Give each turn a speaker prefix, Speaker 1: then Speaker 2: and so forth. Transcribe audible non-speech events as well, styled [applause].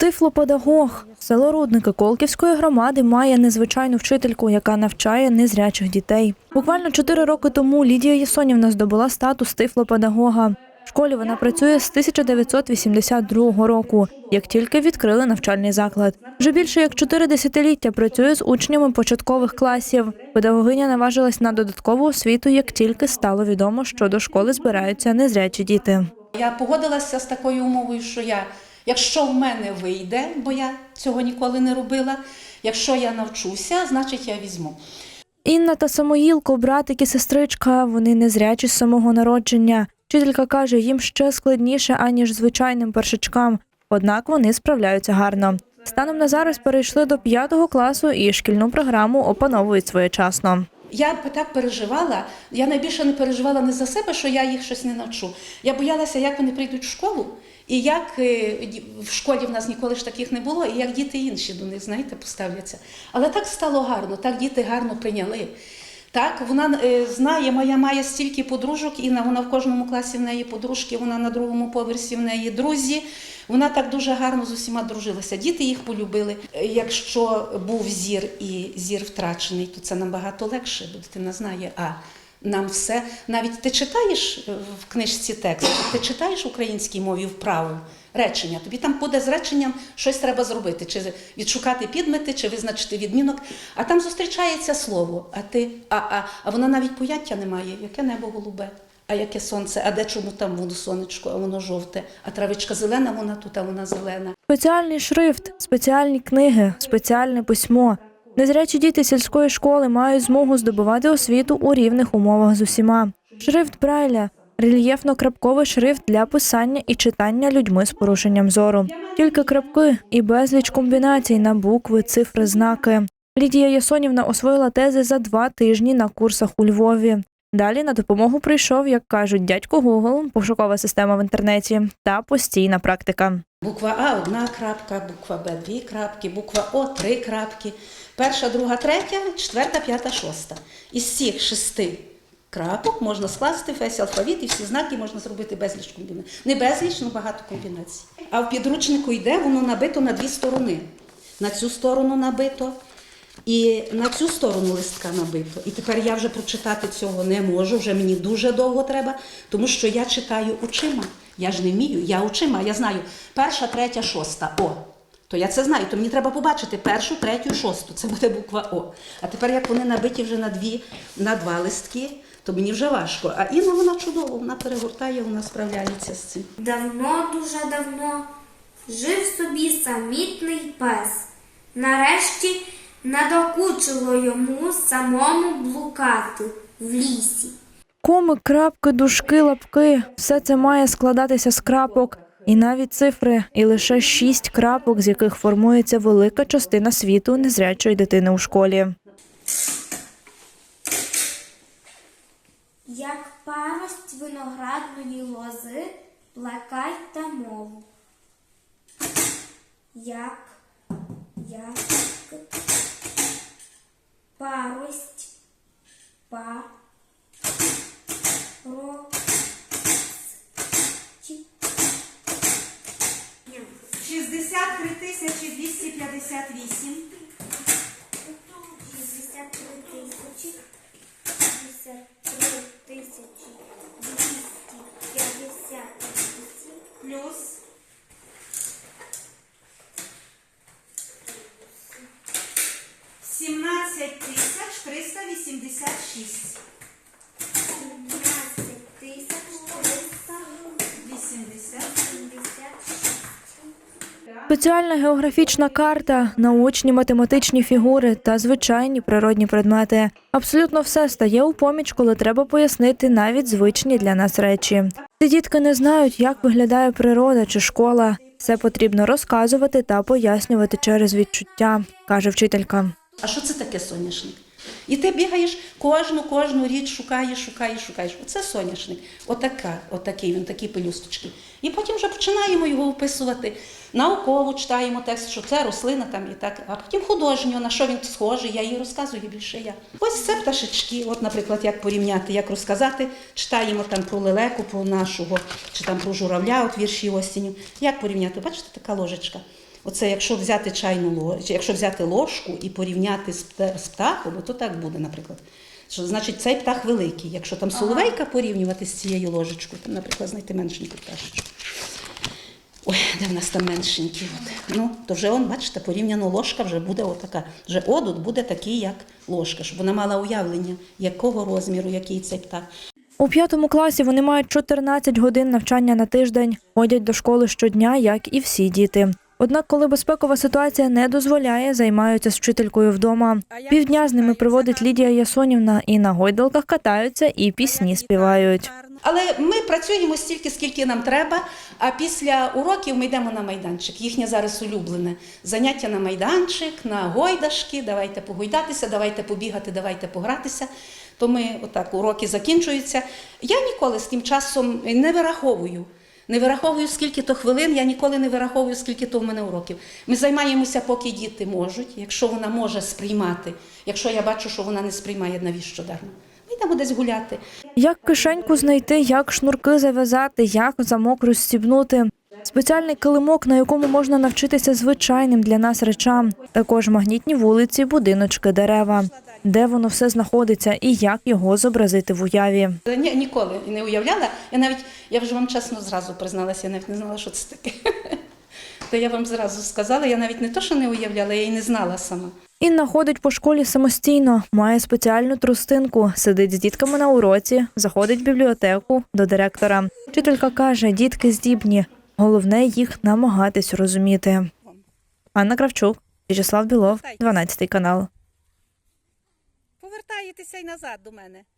Speaker 1: Тифлопедагог. Село Рудники Колківської громади має незвичайну вчительку, яка навчає незрячих дітей. Буквально чотири роки тому Лідія Єсонівна здобула статус тифлопедагога. В школі вона працює з 1982 року, як тільки відкрили навчальний заклад. Вже більше як чотири десятиліття працює з учнями початкових класів. Педагогиня наважилась на додаткову освіту, як тільки стало відомо, що до школи збираються незрячі діти.
Speaker 2: Я погодилася з такою умовою, що я, якщо в мене вийде, бо я цього ніколи не робила, якщо я навчуся, значить я візьму.
Speaker 1: Інна та Самоїлко, братик і сестричка, вони незрячі з самого народження. Вчителька каже, їм ще складніше, аніж звичайним першачкам, однак вони справляються гарно. Станом на зараз перейшли до п'ятого класу і шкільну програму опановують своєчасно.
Speaker 2: Я так переживала. Я найбільше не переживала не за себе, що я їх щось не навчу. Я боялася, як вони прийдуть в школу, і як е, в школі в нас ніколи ж таких не було, і як діти інші до них, знаєте, поставляться. Але так стало гарно, так діти гарно прийняли. Так, вона е, знає, моя має стільки подружок, і вона в кожному класі в неї подружки, вона на другому поверсі в неї друзі. Вона так дуже гарно з усіма дружилася. Діти їх полюбили. Е, Якщо був зір і зір втрачений, то це набагато легше, бо дитина знає, а нам все. Навіть ти читаєш е, в книжці текст, ти читаєш українській мові вправу речення. Тобі там буде з реченням щось треба зробити, чи відшукати підмети, чи визначити відмінок. А там зустрічається слово, а ти, а, а, а вона навіть поняття не має, яке небо голубе. А яке сонце, а де чому там воно сонечко, а воно жовте, а травичка зелена, вона тут, а вона зелена.
Speaker 1: Спеціальний шрифт, спеціальні книги, спеціальне письмо. Незрячі діти сільської школи мають змогу здобувати освіту у рівних умовах з усіма. Шрифт Брайля рельєфно-крапковий шрифт для писання і читання людьми з порушенням зору. Тільки крапки і безліч комбінацій на букви, цифри, знаки. Лідія Ясонівна освоїла тези за два тижні на курсах у Львові. Далі на допомогу прийшов, як кажуть, дядько Гугл, пошукова система в інтернеті та постійна практика.
Speaker 2: Буква А одна крапка, буква Б дві крапки, буква О три крапки. Перша, друга, третя, четверта, п'ята, шоста. Із цих шести крапок можна скласти весь алфавіт і всі знаки можна зробити безліч комбінацій. Не безліч, але багато комбінацій. А в підручнику йде, воно набито на дві сторони. На цю сторону набито. І на цю сторону листка набито. І тепер я вже прочитати цього не можу, вже мені дуже довго треба, тому що я читаю очима. Я ж не вмію, я очима, я знаю перша, третя, шоста. О. То я це знаю, то мені треба побачити першу, третю, шосту. Це буде буква О. А тепер, як вони набиті вже на дві, на два листки, то мені вже важко. А Інна вона чудово, вона перегортає, вона справляється з цим.
Speaker 3: Давно, дуже давно жив собі самітний пес. Нарешті надокучило йому самому блукати в лісі.
Speaker 1: Коми, крапки, дужки, лапки все це має складатися з крапок. І навіть цифри, і лише шість крапок, з яких формується велика частина світу незрячої дитини у школі.
Speaker 3: Як парость виноградної лози, плекай та мову. Як, як парость, па, ро, ті.
Speaker 2: 63 тисячі 258.
Speaker 3: 63 тисячі, 63 тисячі 258
Speaker 2: Плюс 17 тисяч 386.
Speaker 3: 17
Speaker 1: Спеціальна географічна карта, научні математичні фігури та звичайні природні предмети. Абсолютно все стає у поміч, коли треба пояснити навіть звичні для нас речі. Ці дітки не знають, як виглядає природа чи школа. Все потрібно розказувати та пояснювати через відчуття, каже вчителька.
Speaker 2: А що це таке соняшник? І ти бігаєш кожну, кожну річ шукаєш, шукаєш, шукаєш. Оце соняшник. Отака, отакий він, такі пелюсточки. І потім вже починаємо його описувати. Науково читаємо текст, що це рослина там і так, а потім художньо, на що він схожий, я їй розказую більше я. Ось це пташечки. От, наприклад, як порівняти, як розказати, читаємо там про лелеку, про нашого, чи там про журавля, от вірші осінню. Як порівняти? Бачите, така ложечка. Оце якщо взяти чайну ложку, якщо взяти ложку і порівняти з, птахом, то так буде, наприклад. Що значить цей птах великий. Якщо там соловейка порівнювати з цією ложечкою, там, наприклад, знайти меншеньку пташечку. Ой, де в нас там меншенькі? От. Ну, то вже он, бачите, порівняно ложка вже буде отака. Вже одут буде такий, як ложка, щоб вона мала уявлення, якого розміру, який цей птах.
Speaker 1: У п'ятому класі вони мають 14 годин навчання на тиждень, ходять до школи щодня, як і всі діти. Однак, коли безпекова ситуація не дозволяє, займаються з вчителькою вдома. Півдня з ними проводить Лідія Ясонівна і на гойдалках катаються і пісні співають.
Speaker 2: Але ми працюємо стільки, скільки нам треба. А після уроків ми йдемо на майданчик. Їхнє зараз улюблене заняття на майданчик, на гойдашки. Давайте погойдатися, давайте побігати, давайте погратися. То ми отак уроки закінчуються. Я ніколи з тим часом не вираховую. Не вираховую, скільки то хвилин, я ніколи не вираховую, скільки то в мене уроків. Ми займаємося, поки діти можуть, якщо вона може сприймати. Якщо я бачу, що вона не сприймає, навіщо дармо? Ми йдемо десь гуляти.
Speaker 1: Як кишеньку знайти, як шнурки зав'язати, як замок розстібнути. Спеціальний килимок, на якому можна навчитися звичайним для нас речам. Також магнітні вулиці, будиночки, дерева. Де воно все знаходиться і як його зобразити в уяві.
Speaker 2: Ні, ніколи не уявляла. Я навіть, я вже вам чесно зразу призналася, я навіть не знала, що це таке. [laughs] То я вам зразу сказала, я навіть не то, що не уявляла, я й не знала сама.
Speaker 1: Інна ходить по школі самостійно, має спеціальну трустинку, сидить з дітками на уроці, заходить в бібліотеку до директора. Вчителька каже, дітки здібні. Головне їх намагатись розуміти. Анна Кравчук, В'ячеслав Білов, 12 канал.
Speaker 4: Повертаєтеся й назад до мене.